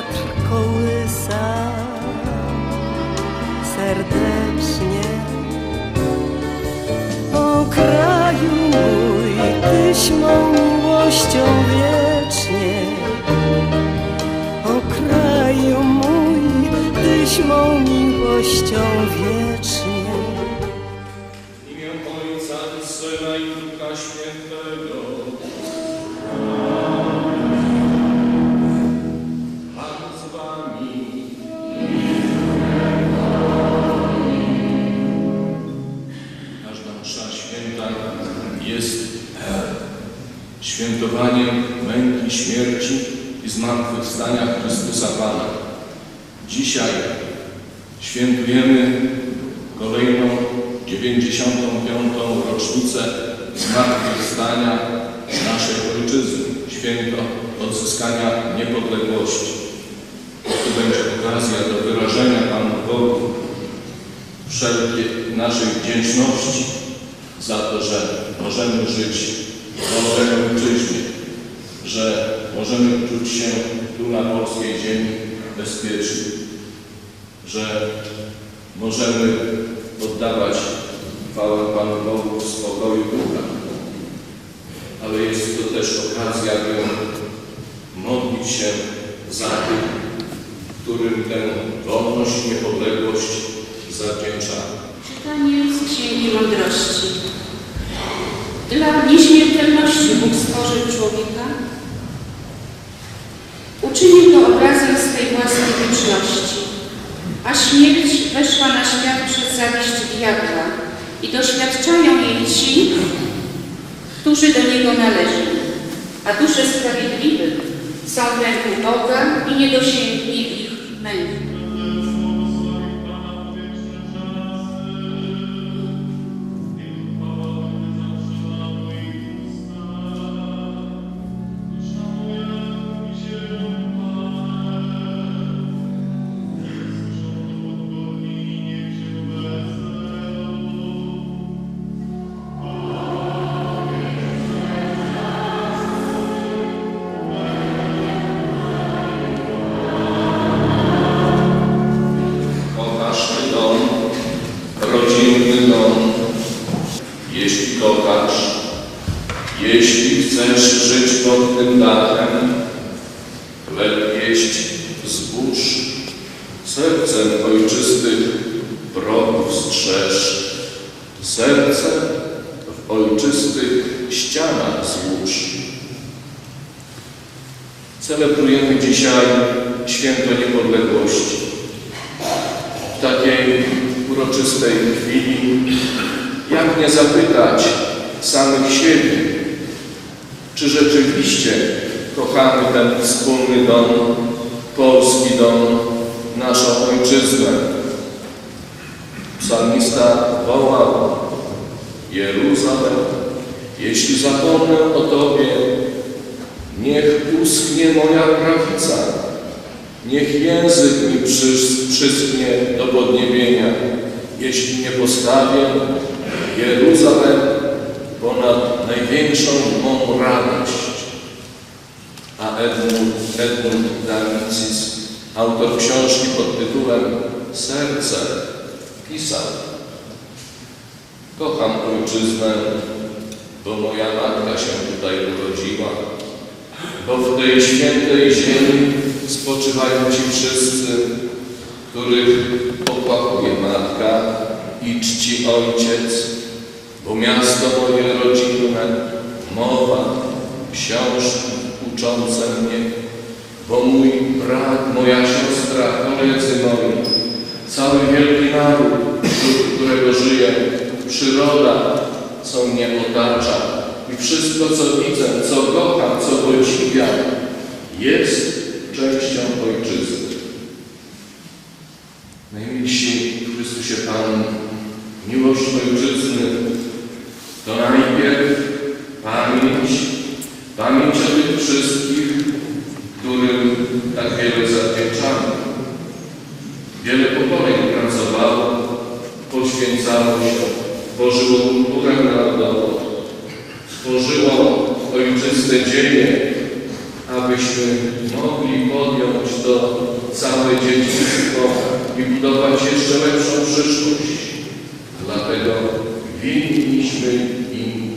wiatr kołysa serdecznie. O kraju mój, tyś mą miłością wiecznie. O kraju mój, tyś mą miłością wiecznie. W imię Ojca i Syna i Ducha Świętego. Śmierci i zmartwychwstania Chrystusa Pana. Dzisiaj świętujemy kolejną 95. rocznicę zmartwychwstania naszej ojczyzny, święto odzyskania niepodległości. Tu będzie okazja do wyrażenia Panu Bogu wszelkiej naszej wdzięczności za to, że możemy żyć w wolnej ojczyźnie, że możemy czuć się tu na polskiej ziemi bezpiecznie, że możemy oddawać chwałę Panu Bogu w spokoju ducha. Ale jest to też okazja, by modlić się za tych, którym tę wolność niepodległość zawdzięczamy. Czytanie z Księgi Mądrości. Dla nieśmiertelności Bóg stworzył człowieka. Swej własnej wieczności, a śmierć weszła na świat przez zawiść diabła i doświadczają jej ci, którzy do niego należą, a dusze sprawiedliwych są w ręku Boga i nie dosięgnie ich męki. Ojczystych progów strzeż, serce w ojczystych ścianach złóż. Celebrujemy dzisiaj święto niepodległości w takiej uroczystej chwili, jak nie zapytać samych siebie, czy rzeczywiście kochamy ten wspólny dom, polski dom, naszą ojczyznę. Psalmista wołał, Jeruzalem, jeśli zapomnę o Tobie, niech uschnie moja prawica, Niech język mi przys- przyschnie do podniebienia, jeśli nie postawię Jeruzalem ponad największą mą radość. A Edmund, Edmund Damicis, autor książki pod tytułem Serce, pisał. Kocham ojczyznę, bo moja matka się tutaj urodziła, bo w tej świętej ziemi spoczywają ci wszyscy, których opłakuje matka i czci ojciec, bo miasto moje rodzinne, mowa, książki uczące mnie, bo mój brat, moja siostra, koledzy moi, cały wielki naród, wśród którego żyję, przyroda, co mnie otacza i wszystko, co widzę, co kocham, co podziwiam, jest częścią ojczyzny. Najmilsi Chrystusie Panu, miłość ojczyzny to najpierw pamięć, pamięć tworzyło kulturę narodową, stworzyło ojczyste dzieje, aby abyśmy mogli podjąć to całe dziedzictwo i budować jeszcze lepszą przyszłość. Dlatego winniśmy im.